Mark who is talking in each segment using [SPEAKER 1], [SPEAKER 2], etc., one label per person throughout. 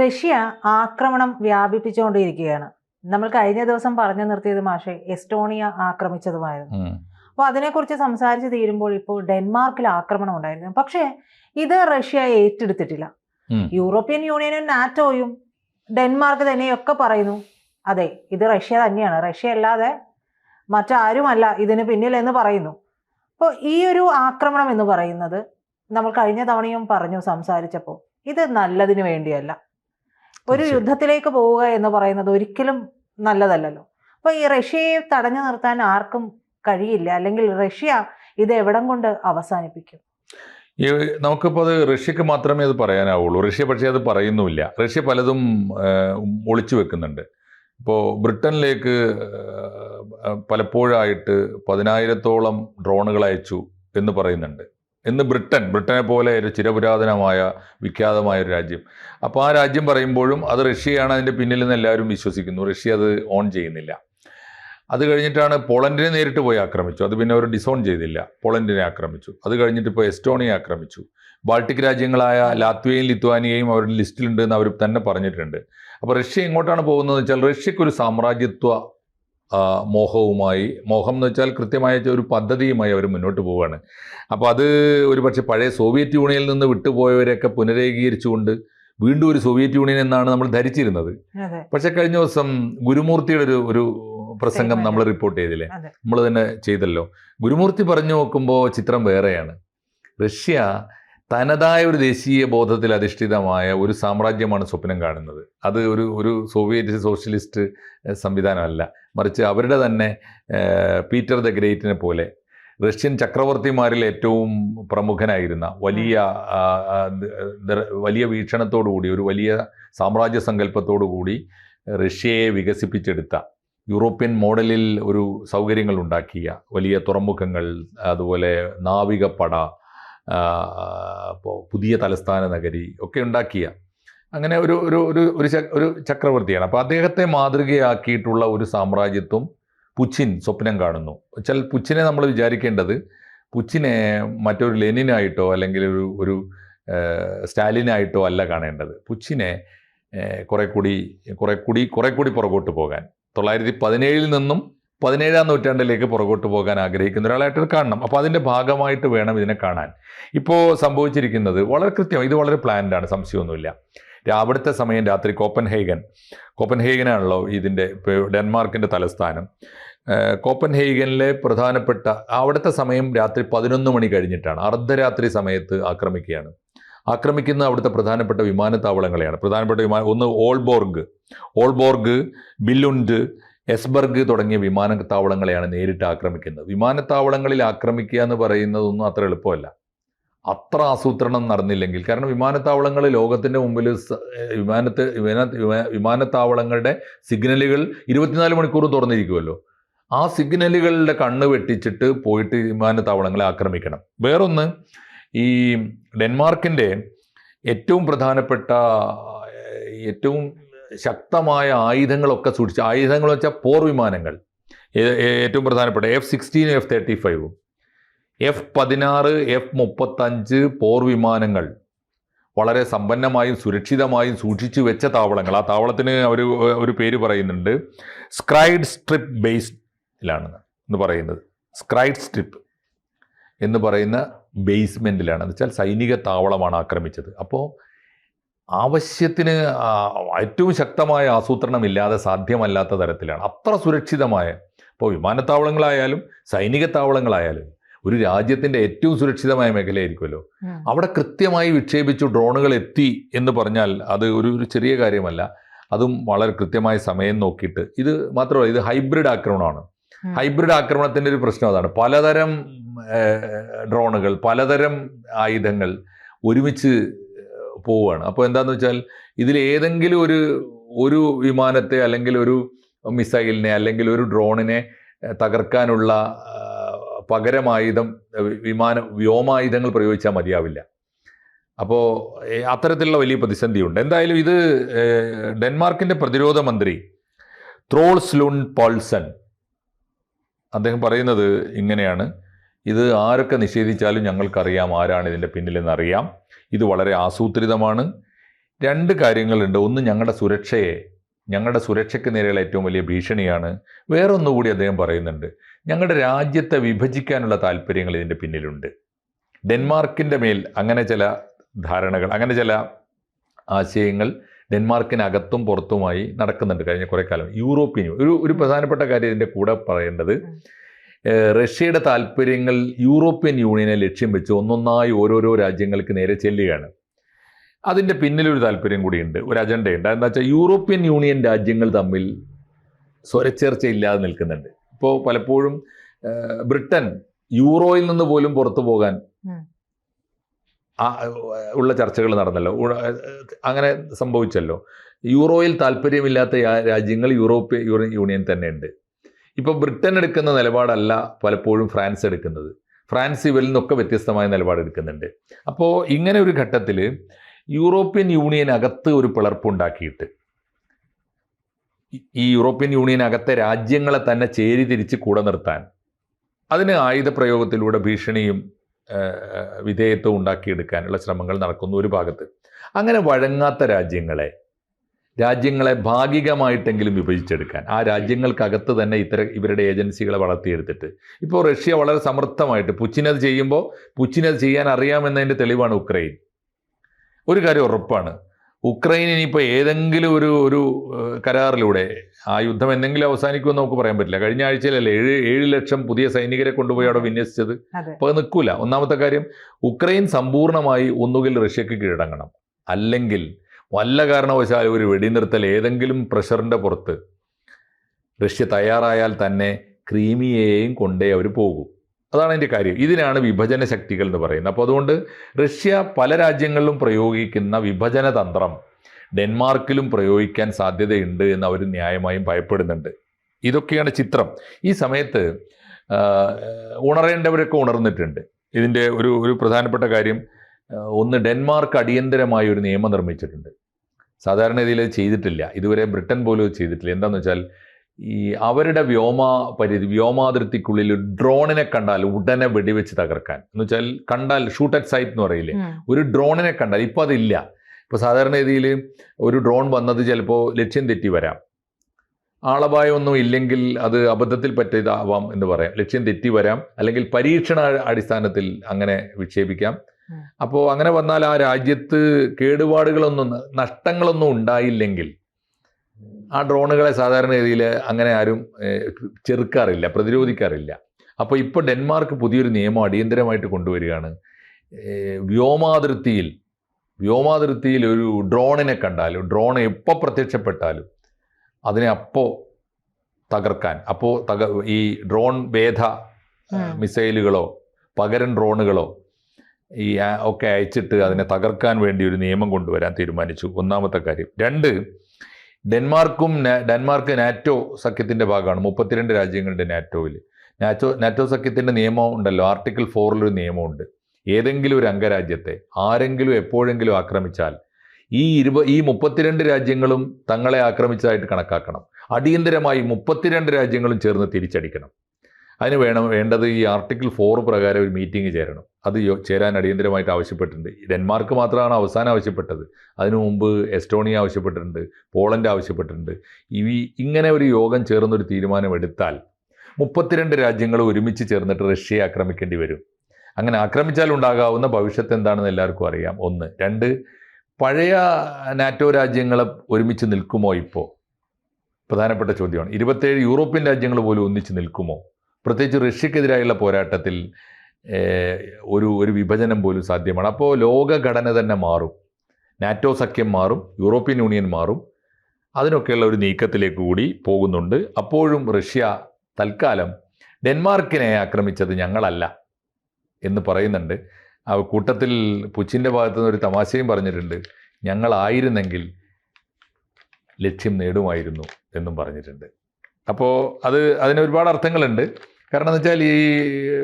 [SPEAKER 1] Russia ആക്രമണം വ്യാപിപ്പിച്ചുകൊണ്ടിരിക്കുകയാണ്. നമ്മൾ കഴിഞ്ഞ ദിവസം പറഞ്ഞു നിർത്തിയത് മാഷെ എസ്റ്റോണിയ ആക്രമിച്ചതുമായിരുന്നു.
[SPEAKER 2] അപ്പൊ
[SPEAKER 1] അപ്പോൾ അതിനെക്കുറിച്ച് സംസാരിച്ച് തീരുമ്പോൾ ഇപ്പോൾ ഡെൻമാർക്കിൽ ആക്രമണം ഉണ്ടായിരുന്നു. പക്ഷേ ഇത് റഷ്യ ഏറ്റെടുത്തിട്ടില്ല. യൂറോപ്യൻ യൂണിയനും നാറ്റോയും ഡെൻമാർക്ക് തന്നെയൊക്കെ പറയുന്നു അതെ ഇത് റഷ്യ തന്നെയാണ്. റഷ്യ അല്ലാതെ മറ്റാരുമല്ല ഇതിന് പിന്നിൽ എന്ന് പറയുന്നു. അപ്പോൾ ഈ ഒരു ആക്രമണം എന്ന് പറയുന്നത് നമ്മൾ കഴിഞ്ഞ തവണയും പറഞ്ഞു സംസാരിച്ചപ്പോൾ ഇത് നല്ലതിന് വേണ്ടിയല്ല. ഒരു യുദ്ധത്തിലേക്ക് പോവുക എന്ന് പറയുന്നത് ഒരിക്കലും നല്ലതല്ലല്ലോ. അപ്പോൾ ഈ റഷ്യയെ തടഞ്ഞു നിർത്താൻ ആർക്കും കഴിയില്ല. അല്ലെങ്കിൽ റഷ്യ ഇത് എവിടം കൊണ്ട് അവസാനിപ്പിക്കും?
[SPEAKER 2] ഈ നമുക്കിപ്പോൾ അത് റഷ്യക്ക് മാത്രമേ അത് പറയാനാവുള്ളൂ. റഷ്യ പക്ഷേ അത് പറയുന്നുമില്ല. റഷ്യ പലതും ഒളിച്ചു വെക്കുന്നുണ്ട്. ഇപ്പോൾ ബ്രിട്ടനിലേക്ക് പലപ്പോഴായിട്ട് പതിനായിരത്തോളം ഡ്രോണുകൾ അയച്ചു എന്ന് പറയുന്നുണ്ട്. എന്ന് ബ്രിട്ടൻ ബ്രിട്ടനെ പോലെ ഒരു ചിരപുരാതനമായ വിഖ്യാതമായ ഒരു രാജ്യം. അപ്പോൾ ആ രാജ്യം പറയുമ്പോഴും അത് റഷ്യയാണ് അതിന്റെ പിന്നിൽ നിന്ന് എല്ലാവരും വിശ്വസിക്കുന്നു. റഷ്യ അത് ഓൺ ചെയ്യുന്നില്ല. അത് കഴിഞ്ഞിട്ടാണ് പോളണ്ടിനെ നേരിട്ട് പോയി ആക്രമിച്ചു. അത് പിന്നെ അവർ ഡിസോൺ ചെയ്തില്ല. പോളണ്ടിനെ ആക്രമിച്ചു. അത് കഴിഞ്ഞിട്ട് ഇപ്പോൾ എസ്റ്റോണിയെ ആക്രമിച്ചു. ബാൾട്ടിക് രാജ്യങ്ങളായ ലാത്വിയയും ലിത്വാനിയയും അവരുടെ ലിസ്റ്റിലുണ്ട് എന്ന് അവർ തന്നെ പറഞ്ഞിട്ടുണ്ട്. അപ്പോൾ റഷ്യ എങ്ങോട്ടാണ് പോകുന്നത് വെച്ചാൽ റഷ്യക്കൊരു സാമ്രാജ്യത്വ മോഹവുമായി മോഹം എന്ന് വെച്ചാൽ കൃത്യമായ ഒരു പദ്ധതിയുമായി അവർ മുന്നോട്ട് പോവുകയാണ്. അപ്പോൾ അത് ഒരു പക്ഷേ പഴയ സോവിയറ്റ് യൂണിയനിൽ നിന്ന് വിട്ടുപോയവരെയൊക്കെ പുനരേകീകരിച്ചുകൊണ്ട് വീണ്ടും ഒരു സോവിയറ്റ് യൂണിയൻ എന്നാണ് നമ്മൾ ധരിച്ചിരുന്നത്.
[SPEAKER 1] പക്ഷേ
[SPEAKER 2] പക്ഷെ കഴിഞ്ഞ ദിവസം ഗുരുമൂർത്തിയുടെ ഒരു ഒരു പ്രസംഗം നമ്മൾ റിപ്പോർട്ട് ചെയ്തില്ലേ? നമ്മൾ തന്നെ ചെയ്തല്ലോ. ഗുരുമൂർത്തി പറഞ്ഞു നോക്കുമ്പോൾ ചിത്രം വേറെയാണ്. റഷ്യ തനതായ ഒരു ദേശീയ ബോധത്തിൽ അധിഷ്ഠിതമായ ഒരു സാമ്രാജ്യമാണ് സ്വപ്നം കാണുന്നത്. അത് ഒരു ഒരു സോവിയറ്റ് സോഷ്യലിസ്റ്റ് സംവിധാനമല്ല. മറിച്ച് അവരുടെ തന്നെ പീറ്റർ ദ ഗ്രേറ്റിനെ പോലെ റഷ്യൻ ചക്രവർത്തിമാരിൽ ഏറ്റവും പ്രമുഖനായിരുന്ന വലിയ വലിയ വീക്ഷണത്തോടുകൂടി ഒരു വലിയ സാമ്രാജ്യ സങ്കല്പത്തോടുകൂടി റഷ്യയെ വികസിപ്പിച്ചെടുത്ത യൂറോപ്യൻ മോഡലിൽ ഒരു സൗകര്യങ്ങൾ ഉണ്ടാക്കിയ വലിയ തുറമുഖങ്ങൾ അതുപോലെ നാവികപ്പട പുതിയ തലസ്ഥാന നഗരി ഒക്കെ ഉണ്ടാക്കിയ. അങ്ങനെ ഒരു ഒരു ഒരു ഒരു ഒരു ചക്രവർത്തിയാണ്. അപ്പോൾ അദ്ദേഹത്തെ മാതൃകയാക്കിയിട്ടുള്ള ഒരു സാമ്രാജ്യത്വം പുച്ചിൻ സ്വപ്നം കാണുന്നു. വെച്ചാൽ പുച്ചിനെ നമ്മൾ വിചാരിക്കേണ്ടത് പുച്ചിനെ മറ്റൊരു ലെനിനായിട്ടോ അല്ലെങ്കിൽ ഒരു ഒരു സ്റ്റാലിനായിട്ടോ അല്ല കാണേണ്ടത്. പുച്ചിനെ കുറെ കൂടി കുറെ കൂടി കുറെ കൂടി പുറകോട്ട് പോകാൻ. തൊള്ളായിരത്തി പതിനേഴിൽ നിന്നും പതിനേഴാം നൂറ്റാണ്ടിലേക്ക് പുറകോട്ട് പോകാൻ ആഗ്രഹിക്കുന്ന ഒരാളായിട്ട് കാണണം. അപ്പോൾ അതിന്റെ ഭാഗമായിട്ട് വേണം ഇതിനെ കാണാൻ. ഇപ്പോൾ സംഭവിച്ചിരിക്കുന്നത് വളരെ കൃത്യം ഇത് വളരെ പ്ലാൻഡ് ആണ് സംശയമൊന്നുമില്ല. രാവിലത്തെ സമയം രാത്രി കോപ്പൻഹേഗൻ കോപ്പൻഹേഗനാണല്ലോ ഇതിന്റെ ഡെൻമാർക്കിന്റെ തലസ്ഥാനം. കോപ്പൻഹേഗനിലെ പ്രധാനപ്പെട്ട അവിടുത്തെ സമയം രാത്രി പതിനൊന്ന് മണി കഴിഞ്ഞിട്ടാണ്. അർദ്ധരാത്രി സമയത്ത് ആക്രമിക്കുകയാണ്. ആക്രമിക്കുന്ന അവിടുത്തെ പ്രധാനപ്പെട്ട വിമാനത്താവളങ്ങളെയാണ്. പ്രധാനപ്പെട്ട വിമാനം ഒന്ന് ഓൾബോർഗ്. ഓൾബോർഗ് ബില്ലുണ്ട് എസ്ബർഗ് തുടങ്ങിയ വിമാനത്താവളങ്ങളെയാണ് നേരിട്ട് ആക്രമിക്കുന്നത്. വിമാനത്താവളങ്ങളിൽ ആക്രമിക്കുക എന്ന് പറയുന്നതൊന്നും അത്ര എളുപ്പമല്ല. അത്ര ആസൂത്രണം നടന്നില്ലെങ്കിൽ കാരണം വിമാനത്താവളങ്ങൾ ലോകത്തിന്റെ മുമ്പിൽ വിമാനത്ത് വിമാന വിമാനത്താവളങ്ങളുടെ സിഗ്നലുകൾ ഇരുപത്തിനാല് മണിക്കൂറും തുറന്നിരിക്കുമല്ലോ ആ സിഗ്നലുകളുടെ കണ്ണ് വെട്ടിച്ചിട്ട് പോയിട്ട് വിമാനത്താവളങ്ങളെ ആക്രമിക്കണം. വേറൊന്ന് ഈ ഡെൻമാർക്കിന്റെ ഏറ്റവും പ്രധാനപ്പെട്ട ഏറ്റവും ശക്തമായ ആയുധങ്ങളൊക്കെ സൂക്ഷിച്ച ആയുധങ്ങൾ വെച്ചാൽ പോർ വിമാനങ്ങൾ. ഏറ്റവും പ്രധാനപ്പെട്ട എഫ് സിക്സ്റ്റീനും എഫ് തേർട്ടി ഫൈവും എഫ് പതിനാറ് എഫ് മുപ്പത്തഞ്ച് പോർ വിമാനങ്ങൾ വളരെ സമ്പന്നമായും സുരക്ഷിതമായും സൂക്ഷിച്ചു വെച്ച താവളങ്ങൾ. ആ താവളത്തിന് അവർ ഒരു പേര് പറയുന്നുണ്ട്. സ്ക്രൈഡ് സ്ട്രിപ്പ് ബേസ്ഡിലാണ് എന്ന് പറയുന്നത്. സ്ക്രൈഡ് സ്ട്രിപ്പ് എന്ന് പറയുന്ന ബേസ്മെന്റിലാണ് എന്ന് വെച്ചാൽ സൈനിക താവളമാണ് ആക്രമിച്ചത്. അപ്പോൾ ആവശ്യത്തിന് ഏറ്റവും ശക്തമായ ആസൂത്രണം ഇല്ലാതെ സാധ്യമല്ലാത്ത തരത്തിലാണ്. അത്ര സുരക്ഷിതമായ ഇപ്പോൾ വിമാനത്താവളങ്ങളായാലും സൈനിക താവളങ്ങളായാലും ഒരു രാജ്യത്തിന്റെ ഏറ്റവും സുരക്ഷിതമായ മേഖലയായിരിക്കുമല്ലോ. അവിടെ കൃത്യമായി വിക്ഷേപിച്ചു ഡ്രോണുകൾ എത്തി എന്ന് പറഞ്ഞാൽ അത് ഒരു ഒരു ചെറിയ കാര്യമല്ല. അതും വളരെ കൃത്യമായ സമയം നോക്കിയിട്ട്. ഇത് മാത്രമല്ല ഇത് ഹൈബ്രിഡ് ആക്രമണമാണ്. ഹൈബ്രിഡ് ആക്രമണത്തിന്റെ ഒരു പ്രശ്നം അതാണ്. പലതരം ഡ്രോണുകൾ പലതരം ആയുധങ്ങൾ ഒരുമിച്ച് പോവുകയാണ് അപ്പോൾ എന്താണെന്ന് വെച്ചാൽ ഇതിൽ ഏതെങ്കിലും ഒരു ഒരു വിമാനത്തെ അല്ലെങ്കിൽ ഒരു മിസൈലിനെ അല്ലെങ്കിൽ ഒരു ഡ്രോണിനെ തകർക്കാനുള്ള പകരമായുധം വിമാന വ്യോമായുധങ്ങൾ പ്രയോഗിച്ചാൽ മതിയാവില്ല. അപ്പോൾ അത്തരത്തിലുള്ള വലിയ പ്രതിസന്ധിയുണ്ട്. എന്തായാലും ഇത് ഡെൻമാർക്കിന്റെ പ്രതിരോധ മന്ത്രി ത്രോൾസ് ലുൺ പോൾസൺ അദ്ദേഹം പറയുന്നത് ഇങ്ങനെയാണ്. ഇത് ആരൊക്കെ നിഷേധിച്ചാലും ഞങ്ങൾക്കറിയാം ആരാണ് ഇതിന്റെ പിന്നിലെന്ന് അറിയാം. ഇത് വളരെ ആസൂത്രിതമാണ്. രണ്ട് കാര്യങ്ങളുണ്ട്. ഒന്ന് ഞങ്ങളുടെ സുരക്ഷയെ ഞങ്ങളുടെ സുരക്ഷയ്ക്ക് നേരെയുള്ള ഏറ്റവും വലിയ ഭീഷണിയാണ്. വേറൊന്നുകൂടി അദ്ദേഹം പറയുന്നുണ്ട്. ഞങ്ങളുടെ രാജ്യത്തെ വിഭജിക്കാനുള്ള താല്പര്യങ്ങൾ ഇതിന്റെ പിന്നിലുണ്ട്. ഡെൻമാർക്കിന്റെ മേൽ അങ്ങനെ ചില ധാരണകൾ അങ്ങനെ ചില ആശയങ്ങൾ ഡെൻമാർക്കിനകത്തും പുറത്തുമായി നടക്കുന്നുണ്ട്. കഴിഞ്ഞ കുറേ കാലം യൂറോപ്യൻ ഒരു ഒരു പ്രധാനപ്പെട്ട കാര്യം ഇതിന്റെ കൂടെ പറയേണ്ടത് റഷ്യയുടെ താല്പര്യങ്ങൾ യൂറോപ്യൻ യൂണിയനെ ലക്ഷ്യം വെച്ച് ഒന്നൊന്നായി ഓരോരോ രാജ്യങ്ങൾക്ക് നേരെ ചെല്ലുകയാണ്. അതിന്റെ പിന്നിലൊരു താല്പര്യം കൂടിയുണ്ട് ഒരു അജണ്ടയുണ്ട്. എന്താ വെച്ചാൽ യൂറോപ്യൻ യൂണിയൻ രാജ്യങ്ങൾ തമ്മിൽ സ്വരച്ചേർച്ച ഇല്ലാതെ നിൽക്കുന്നുണ്ട്. ഇപ്പോൾ പലപ്പോഴും ബ്രിട്ടൻ യൂറോയിൽ നിന്ന് പോലും പുറത്തു പോകാൻ ഉള്ള ചർച്ചകൾ നടന്നല്ലോ. അങ്ങനെ സംഭവിച്ചല്ലോ. യൂറോയിൽ താല്പര്യമില്ലാത്ത രാജ്യങ്ങൾ യൂറോപ്യൻ യൂറോ- യൂണിയൻ തന്നെ ഉണ്ട് ഇപ്പോൾ ബ്രിട്ടൻ എടുക്കുന്ന നിലപാടല്ല പലപ്പോഴും ഫ്രാൻസ് എടുക്കുന്നത്. ഫ്രാൻസ് ഇവരിൽ നിന്നൊക്കെ വ്യത്യസ്തമായ നിലപാട് എടുക്കുന്നുണ്ട്. അപ്പോൾ ഇങ്ങനെ ഒരു ഘട്ടത്തിൽ യൂറോപ്യൻ യൂണിയൻ അകത്ത് ഒരു പിളർപ്പുണ്ടാക്കിയിട്ട് ഈ- യൂറോപ്യൻ യൂണിയൻ അകത്തെ രാജ്യങ്ങളെ തന്നെ ചേരി തിരിച്ച് കൂടെ നിർത്താൻ അതിന് ആയുധ പ്രയോഗത്തിലൂടെ ഭീഷണിയും വിധേയത്വം ഉണ്ടാക്കിയെടുക്കാനുള്ള ശ്രമങ്ങൾ നടക്കുന്നു ഒരു ഭാഗത്ത് അങ്ങനെ വഴങ്ങാത്ത രാജ്യങ്ങളെ രാജ്യങ്ങളെ ഭാഗികമായിട്ടെങ്കിലും വിഭജിച്ചെടുക്കാൻ. ആ രാജ്യങ്ങൾക്കകത്ത് തന്നെ ഇത്തരം ഇവരുടെ ഏജൻസികളെ വളർത്തിയെടുത്തിട്ട്. ഇപ്പോൾ റഷ്യ വളരെ സമർത്ഥമായിട്ട് പുച്ചിനത് ചെയ്യുമ്പോൾ പുച്ചിനത് ചെയ്യാൻ അറിയാമെന്നതിന്റെ തെളിവാണ് ഉക്രൈൻ. ഒരു കാര്യം ഉറപ്പാണ്. ഉക്രൈൻ ഇനിയിപ്പോൾ ഏതെങ്കിലും ഒരു ഒരു കരാറിലൂടെ ആ യുദ്ധം എന്തെങ്കിലും അവസാനിക്കുമെന്ന് നമുക്ക് പറയാൻ പറ്റില്ല. കഴിഞ്ഞ ആഴ്ചയിലല്ലേ ഏഴ് ഏഴ് ലക്ഷം പുതിയ സൈനികരെ കൊണ്ടുപോയി അവിടെ വിന്യസിച്ചത്? അപ്പോൾ അത് നിൽക്കൂല. ഒന്നാമത്തെ കാര്യം ഉക്രൈൻ സമ്പൂർണമായി ഒന്നുകിൽ റഷ്യക്ക് കീഴടങ്ങണം. അല്ലെങ്കിൽ വല്ല കാരണവശാലും ഒരു വെടിനിർത്തൽ ഏതെങ്കിലും പ്രഷറിന്റെ പുറത്ത് റഷ്യ തയ്യാറായാൽ തന്നെ ക്രീമിയയെയും കൊണ്ടേ അവർ പോകും. അതാണ് അതിന്റെ കാര്യം. ഇതിനാണ് വിഭജന ശക്തികൾ എന്ന് പറയുന്നത്. അപ്പോൾ അതുകൊണ്ട് റഷ്യ പല രാജ്യങ്ങളിലും പ്രയോഗിക്കുന്ന വിഭജന തന്ത്രം ഡെൻമാർക്കിലും പ്രയോഗിക്കാൻ സാധ്യതയുണ്ട് എന്ന് അവർ ന്യായമായും ഭയപ്പെടുന്നുണ്ട്. ഇതൊക്കെയാണ് ചിത്രം. ഈ സമയത്ത് ഉണരേണ്ടവരൊക്കെ ഉണർന്നിട്ടുണ്ട്. ഇതിന്റെ ഒരു ഒരു പ്രധാനപ്പെട്ട കാര്യം ഒന്ന് ഡെൻമാർക്ക് അടിയന്തരമായി ഒരു നിയമം നിർമ്മിച്ചിട്ടുണ്ട്. സാധാരണ ഇതിൽ ചെയ്തിട്ടില്ല. ഇതുവരെ ബ്രിട്ടൻ പോലും ചെയ്തിട്ടില്ല. എന്താണെന്ന് വെച്ചാൽ ഈ അവരുടെ വ്യോമ പരിധി വ്യോമാതിർത്തിക്കുള്ളിൽ ഡ്രോണിനെ കണ്ടാൽ ഉടനെ വെടിവെച്ച് തകർക്കാൻ. എന്ന് വെച്ചാൽ കണ്ടാൽ ഷൂട്ട് അറ്റ് സൈറ്റ് എന്ന് പറയില്ലേ? ഒരു ഡ്രോണിനെ കണ്ടാൽ. ഇപ്പോൾ അതില്ല. ഇപ്പോൾ സാധാരണ രീതിയിൽ ഒരു ഡ്രോൺ വന്നത് ചിലപ്പോൾ ലക്ഷ്യം തെറ്റി വരാം. ആളപായമൊന്നും ഇല്ലെങ്കിൽ അത് അബദ്ധത്തിൽ പറ്റിയതാവാം എന്ന് പറയാം. ലക്ഷ്യം തെറ്റി വരാം. അല്ലെങ്കിൽ പരീക്ഷണ അടിസ്ഥാനത്തിൽ അങ്ങനെ വിക്ഷേപിക്കാം. അപ്പോൾ അങ്ങനെ വന്നാൽ ആ രാജ്യത്ത് കേടുപാടുകളൊന്നും നഷ്ടങ്ങളൊന്നും ഉണ്ടായില്ലെങ്കിൽ ആ ഡ്രോണുകളെ സാധാരണ രീതിയിൽ അങ്ങനെ ആരും ചെറുക്കാറില്ല പ്രതിരോധിക്കാറില്ല. അപ്പോൾ ഇപ്പോൾ ഡെൻമാർക്ക് പുതിയൊരു നിയമം അടിയന്തരമായിട്ട് കൊണ്ടുവരികയാണ്. വ്യോമാതിർത്തിയിൽ വ്യോമാതിർത്തിയിൽ ഒരു ഡ്രോണിനെ കണ്ടാലും ഡ്രോൺ എപ്പോൾ പ്രത്യക്ഷപ്പെട്ടാലും അതിനെ അപ്പോൾ തകർക്കാൻ അപ്പോൾ തക ഈ ഡ്രോൺ
[SPEAKER 1] വേധ
[SPEAKER 2] മിസൈലുകളോ പകരം ഡ്രോണുകളോ ഈ ഒക്കെ അയച്ചിട്ട് അതിനെ തകർക്കാൻ വേണ്ടി ഒരു നിയമം കൊണ്ടുവരാൻ തീരുമാനിച്ചു. ഒന്നാമത്തെ കാര്യം. രണ്ട് ഡെൻമാർക്കും ഡെൻമാർക്ക് നാറ്റോ സഖ്യത്തിന്റെ ഭാഗമാണ്. മുപ്പത്തിരണ്ട് രാജ്യങ്ങളുടെ നാറ്റോയിൽ. നാറ്റോ നാറ്റോ സഖ്യത്തിന്റെ നിയമം ഉണ്ടല്ലോ. ആർട്ടിക്കിൾ ഫോറിലൊരു നിയമമുണ്ട്. ഏതെങ്കിലും ഒരു അംഗരാജ്യത്തെ ആരെങ്കിലും എപ്പോഴെങ്കിലും ആക്രമിച്ചാൽ ഈ ഇരുപ ഈ മുപ്പത്തിരണ്ട് രാജ്യങ്ങളും തങ്ങളെ ആക്രമിച്ചതായിട്ട് കണക്കാക്കണം. അടിയന്തരമായി മുപ്പത്തിരണ്ട് രാജ്യങ്ങളും ചേർന്ന് തിരിച്ചടിക്കണം. അതിന് വേണം വേണ്ടത് ഈ ആർട്ടിക്കിൾ ഫോർ പ്രകാരം ഒരു മീറ്റിംഗ് ചേരണം. അത് ചേരാൻ അടിയന്തരമായിട്ട് ആവശ്യപ്പെട്ടിട്ടുണ്ട്. ഡെൻമാർക്ക് മാത്രമാണ് അവസാനം ആവശ്യപ്പെട്ടത്. അതിനു മുമ്പ് എസ്റ്റോണിയ ആവശ്യപ്പെട്ടിട്ടുണ്ട് പോളണ്ട് ആവശ്യപ്പെട്ടിട്ടുണ്ട്. ഈ ഇങ്ങനെ ഒരു യോഗം ചേർന്നൊരു തീരുമാനം എടുത്താൽ മുപ്പത്തിരണ്ട് രാജ്യങ്ങൾ ഒരുമിച്ച് ചേർന്നിട്ട് റഷ്യയെ ആക്രമിക്കേണ്ടി വരും. അങ്ങനെ ആക്രമിച്ചാൽ ഉണ്ടാകാവുന്ന ഭവിഷ്യത്ത് എന്താണെന്ന് എല്ലാവർക്കും അറിയാം. ഒന്ന്. രണ്ട് പഴയ നാറ്റോ രാജ്യങ്ങളെ ഒരുമിച്ച് നിൽക്കുമോ ഇപ്പോൾ പ്രധാനപ്പെട്ട ചോദ്യമാണ്. ഇരുപത്തേഴ് യൂറോപ്യൻ രാജ്യങ്ങൾ പോലും ഒന്നിച്ച് നിൽക്കുമോ? പ്രത്യേകിച്ച് റഷ്യക്കെതിരായുള്ള പോരാട്ടത്തിൽ ഒരു ഒരു വിഭജനം പോലും സാധ്യമാണ്. അപ്പോൾ ലോകഘടന തന്നെ മാറും. നാറ്റോ സഖ്യം മാറും യൂറോപ്യൻ യൂണിയൻ മാറും. അതിനൊക്കെയുള്ള ഒരു നീക്കത്തിലേക്ക് കൂടി പോകുന്നുണ്ട്. അപ്പോഴും റഷ്യ തൽക്കാലം ഡെൻമാർക്കിനെ ആക്രമിച്ചത് ഞങ്ങളല്ല എന്ന് പറയുന്നുണ്ട്. ആ കൂട്ടത്തിൽ പുച്ചിന്റെ ഭാഗത്തു നിന്ന് ഒരു തമാശയും പറഞ്ഞിട്ടുണ്ട്. ഞങ്ങളായിരുന്നെങ്കിൽ ലക്ഷ്യം നേടുമായിരുന്നു എന്നും പറഞ്ഞിട്ടുണ്ട്. അപ്പോൾ അത് അതിന് ഒരുപാട് അർത്ഥങ്ങളുണ്ട്. കാരണം എന്ന് വെച്ചാൽ ഈ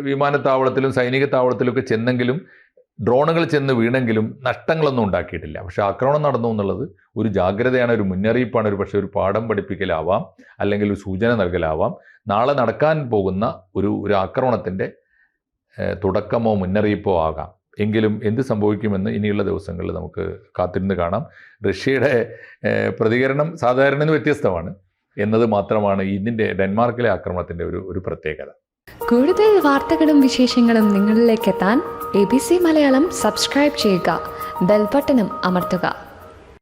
[SPEAKER 2] വിമാനത്താവളത്തിലും സൈനിക താവളത്തിലും ഒക്കെ ചെന്നെങ്കിലും ഡ്രോണുകൾ ചെന്ന് വീണെങ്കിലും നഷ്ടങ്ങളൊന്നും ഉണ്ടാക്കിയിട്ടില്ല. പക്ഷെ ആക്രമണം നടന്നു എന്നുള്ളത് ഒരു ജാഗ്രതയാണ് ഒരു മുന്നറിയിപ്പാണ്. ഒരു പക്ഷേ ഒരു പാഠം പഠിപ്പിക്കലാവാം അല്ലെങ്കിൽ ഒരു സൂചന നൽകലാവാം. നാളെ നടക്കാൻ പോകുന്ന ഒരു ഒരു ആക്രമണത്തിന്റെ തുടക്കമോ മുന്നറിയിപ്പോ ആകാം. എങ്കിലും എന്ത് സംഭവിക്കുമെന്ന് ഇനിയുള്ള ദിവസങ്ങളിൽ നമുക്ക് കാത്തിരുന്ന് കാണാം. റഷ്യയുടെ പ്രതികരണം സാധാരണ വ്യത്യസ്തമാണ്. എന്നത് മാത്രമാണ് ഇതിന്റെ ഡെൻമാർക്കിലെ ആക്രമണത്തിന്റെ ഒരു ഒരു പ്രത്യേകത.
[SPEAKER 3] കൂടുതൽ വാർത്തകളും വിശേഷങ്ങളും നിങ്ങളിലേക്ക് എത്താൻ A B C Malayalam subscribe ചെയ്യുക. ബെൽബട്ടനും അമർത്തുക.